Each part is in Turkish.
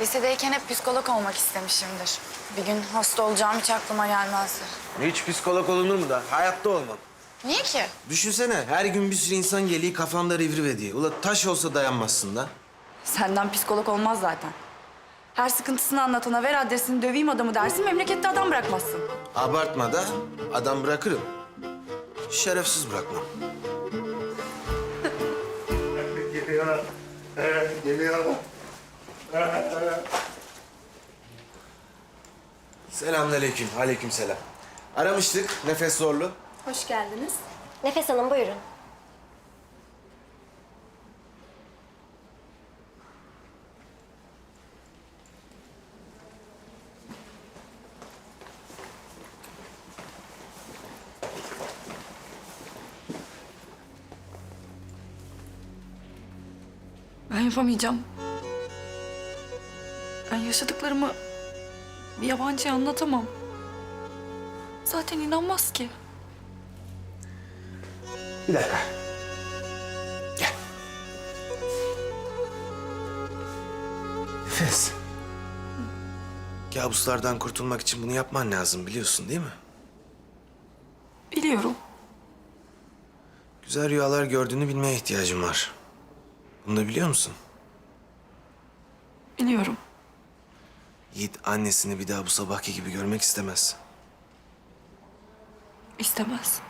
Lisedeyken hep psikolog olmak istemişimdir. Bir gün hasta olacağım hiç aklıma gelmezdi. Hiç psikolog olunur mu da? Hayatta olmam. Niye ki? Düşünsene her gün bir sürü insan geliyor kafamda rivrive diye. Ula taş olsa dayanmazsın da. Senden psikolog olmaz zaten. Her sıkıntısını anlatana ver adresini döveyim adamı dersin memlekette adam bırakmazsın. Abartma da adam bırakırım. Şerefsiz bırakmam. Geliyor. Evet, geliyor. Selamünaleyküm. Aleykümselam. Aramıştık Nefes Zorlu. Hoş geldiniz. Nefes Hanım buyurun. Ben yapamayacağım. Yaşadıklarımı bir yabancıya anlatamam. Zaten inanmaz ki. Bir dakika. Gel. Nefes. Kabuslardan kurtulmak için bunu yapman lazım biliyorsun değil mi? Biliyorum. Güzel rüyalar gördüğünü bilmeye ihtiyacım var. Bunu da biliyor musun? Biliyorum. Yiğit annesini bir daha bu sabahki gibi görmek istemez. İstemez.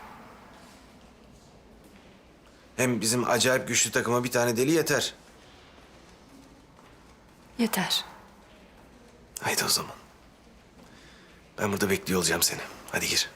Hem bizim acayip güçlü takıma bir tane deli yeter. Yeter. Haydi o zaman. Ben burada bekliyor olacağım seni. Hadi gir.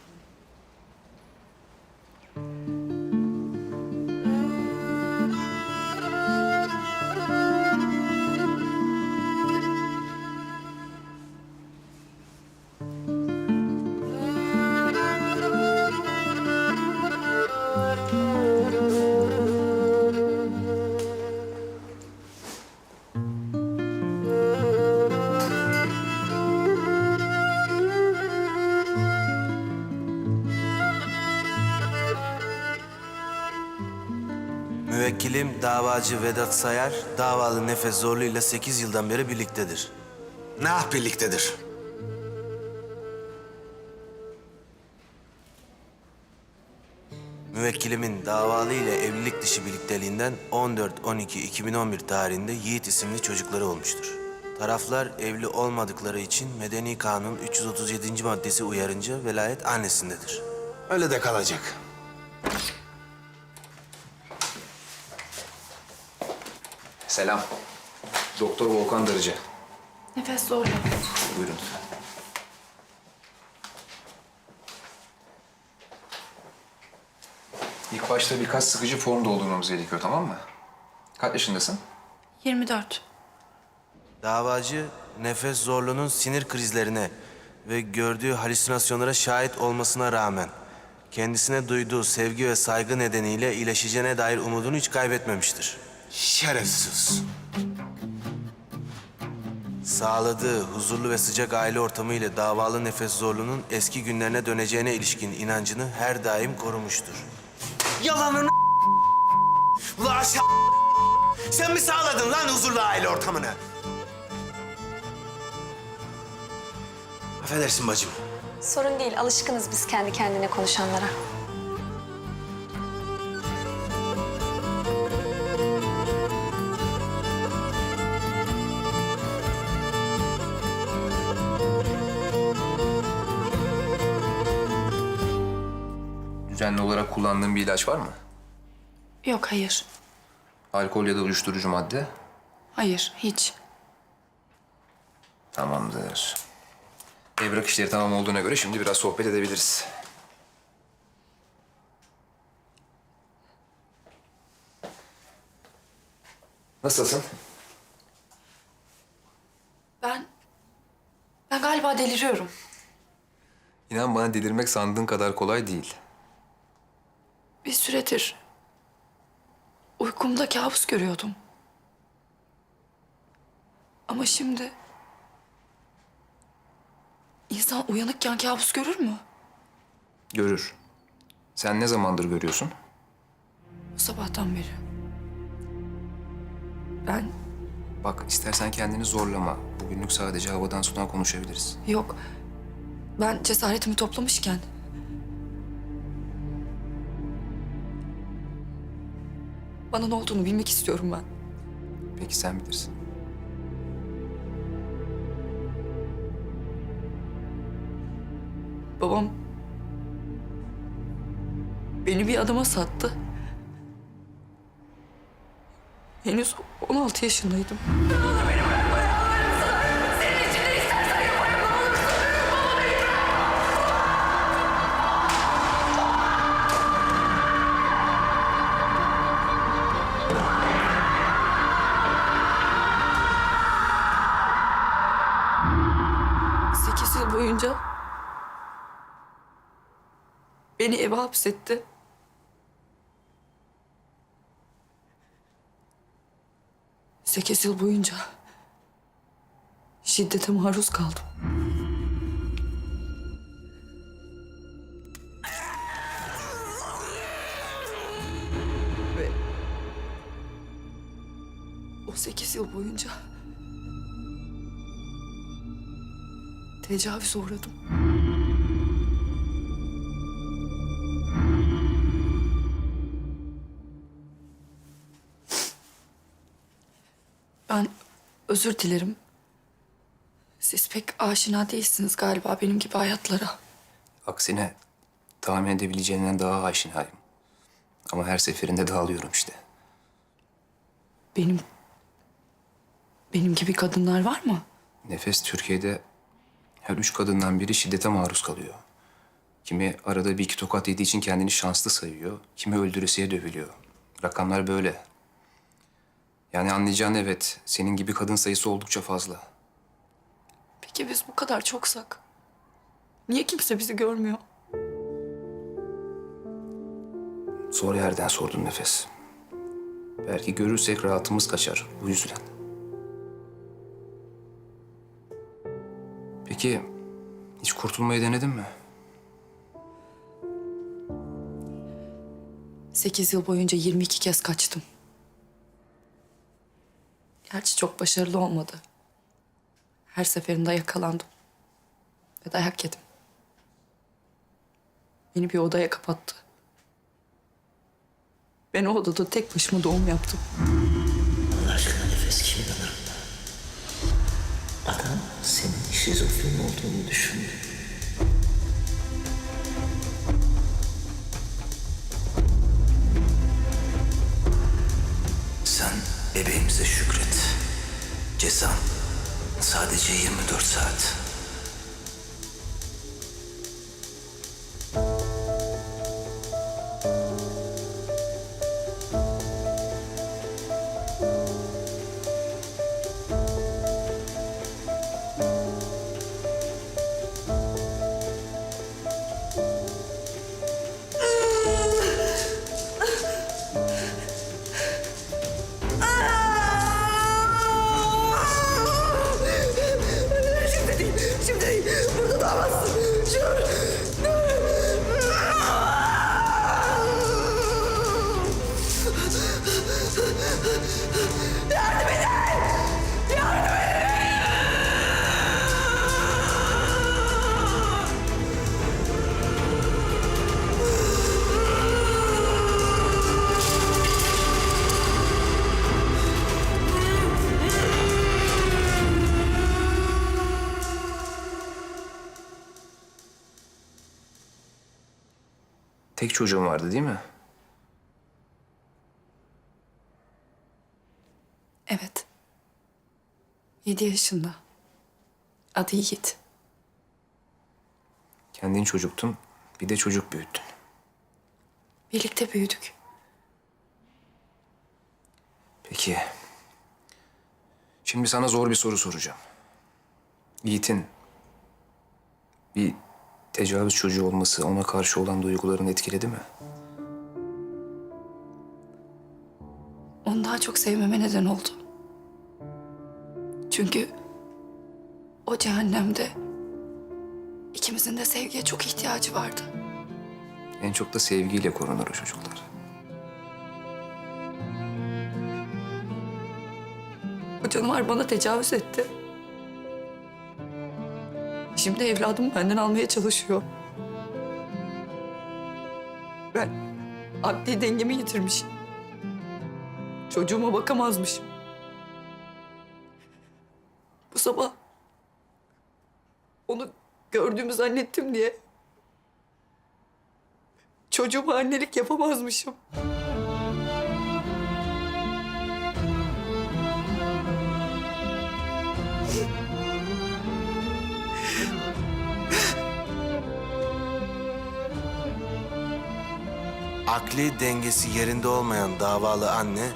Müvekkilim davacı Vedat Sayar, davalı Nefes Zorlu ile sekiz yıldan beri birliktedir. Ne ah birliktedir? Müvekkilimin davalı ile evlilik dışı birlikteliğinden 14-12-2011 tarihinde Yiğit isimli çocukları olmuştur. Taraflar evli olmadıkları için Medeni Kanun 337. maddesi uyarınca velayet annesindedir. Öyle de kalacak. Selam. Doktor Volkan Darıcı. Nefes zorla. Buyurun. İlk başta birkaç sıkıcı form doldurmamız gerekiyor tamam mı? Kaç yaşındasın? 24. Davacı nefes zorluğunun sinir krizlerine ve gördüğü halüsinasyonlara şahit olmasına rağmen kendisine duyduğu sevgi ve saygı nedeniyle iyileşeceğine dair umudunu hiç kaybetmemiştir. Şerefsiz. Sağladığı huzurlu ve sıcak aile ortamı ile davalı nefes zorluğunun eski günlerine döneceğine ilişkin inancını her daim korumuştur. Yalanını Ulan aşağı sen mi sağladın lan huzurlu aile ortamını? Affedersin bacım. Sorun değil, alışkınız biz kendi kendine konuşanlara. Düzenli olarak kullandığın bir ilaç var mı? Yok hayır. Alkol ya da uyuşturucu madde? Hayır hiç. Tamamdır. Evrak işleri tamam olduğuna göre şimdi biraz sohbet edebiliriz. Nasılsın? Ben... Ben galiba deliriyorum. İnan bana delirmek sandığın kadar kolay değil. Bir süredir uykumda kabus görüyordum. Ama şimdi insan uyanıkken kabus görür mü? Görür. Sen ne zamandır görüyorsun? Bu sabahtan beri. Ben Bak istersen kendini zorlama. Bugünlük sadece havadan sudan konuşabiliriz. Yok. Ben cesaretimi toplamışken... Bana ne olduğunu bilmek istiyorum ben. Peki sen bilirsin. Babam beni bir adama sattı. Henüz 16 yaşındaydım. Beni eve hapsetti. Sekiz yıl boyunca şiddete maruz kaldım. Ve o sekiz yıl boyunca tecavüze uğradım. Ben özür dilerim. Siz pek aşina değilsiniz galiba benim gibi hayatlara. Aksine tahmin edebileceğinden daha aşinayım. Ama her seferinde dağılıyorum işte. Benim... Benim gibi kadınlar var mı? Nefes Türkiye'de her üç kadından biri şiddete maruz kalıyor. Kimi arada bir iki tokat yediği için kendini şanslı sayıyor. Kimi öldüresiye dövülüyor. Rakamlar böyle. Yani anlayacağın evet, senin gibi kadın sayısı oldukça fazla. Peki biz bu kadar çoksak? Niye kimse bizi görmüyor? Zor yerden sordun Nefes. Belki görürsek rahatımız kaçar, bu yüzden. Peki, hiç kurtulmayı denedin mi? Sekiz yıl boyunca 22 kez kaçtım. Gerçi çok başarılı olmadı. Her seferinde yakalandım. Ve dayak yedim. Beni bir odaya kapattı. Ben o odada tek başıma doğum yaptım. Allah aşkına nefes kim? Adam senin şizofren olduğunu düşündü. Cezan sadece 24 saat. Burada doğamazsın. Tek çocuğun vardı değil mi? Evet. Yedi yaşında. Adı Yiğit. Kendin çocuktun, bir de çocuk büyüttün. Birlikte büyüdük. Peki. Şimdi sana zor bir soru soracağım. Yiğit'in bir tecavüz çocuğu olması ona karşı olan duygularını etkiledi mi? Onu daha çok sevmeme neden oldu. Çünkü o cehennemde ikimizin de sevgiye çok ihtiyacı vardı. En çok da sevgiyle korunur o çocuklar. O canavar bana tecavüz etti. Şimdi evladımı benden almaya çalışıyor. Ben adli dengemi yitirmişim. Çocuğuma bakamazmışım. Bu sabah onu gördüğümü zannettim diye çocuğuma annelik yapamazmışım. Akli dengesi yerinde olmayan davalı anne,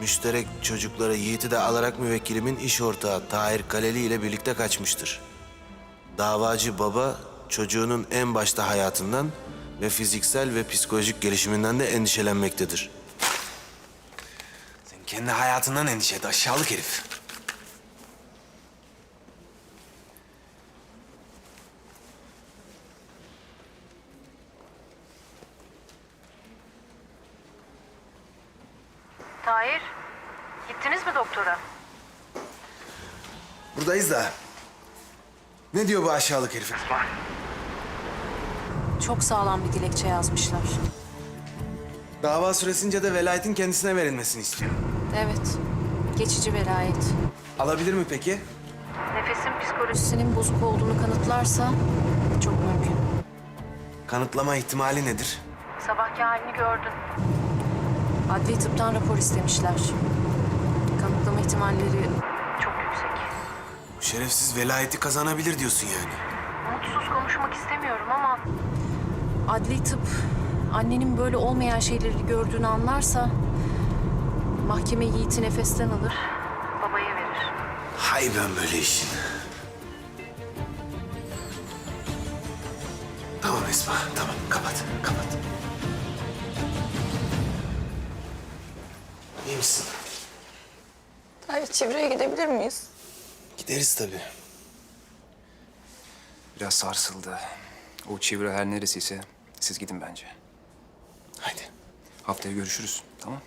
müşterek çocukları Yiğit'i de alarak müvekkilimin iş ortağı Tahir Kaleli ile birlikte kaçmıştır. Davacı baba çocuğunun en başta hayatından ve fiziksel ve psikolojik gelişiminden de endişelenmektedir. Sen kendi hayatından endişe et aşağılık herif. Tahir, gittiniz mi doktora? Buradayız da. Ne diyor bu aşağılık herif? Çok sağlam bir dilekçe yazmışlar. Dava süresince de velayetin kendisine verilmesini istiyor. Evet. Geçici velayet. Alabilir mi peki? Nefesin psikolojisi Psikolojisinin bozuk olduğunu kanıtlarsa çok mümkün. Kanıtlama ihtimali nedir? sabahki halini gördün. Adli tıptan rapor istemişler. Kanıtlama ihtimalleri şerefsiz velayeti kazanabilir diyorsun yani. Mutsuz konuşmak istemiyorum ama adli tıp annenin böyle olmayan şeyleri gördüğünü anlarsa mahkeme Yiğit'i nefesten alır. babaya verir. Hay ben böyle işin. Tamam Esma, tamam. Kapat, kapat. İyi misin? Hayır çevreye gidebilir miyiz? Gideriz tabii. Biraz sarsıldı. O çevre her neresiyse siz gidin bence. Haydi. Haftaya görüşürüz. Tamam?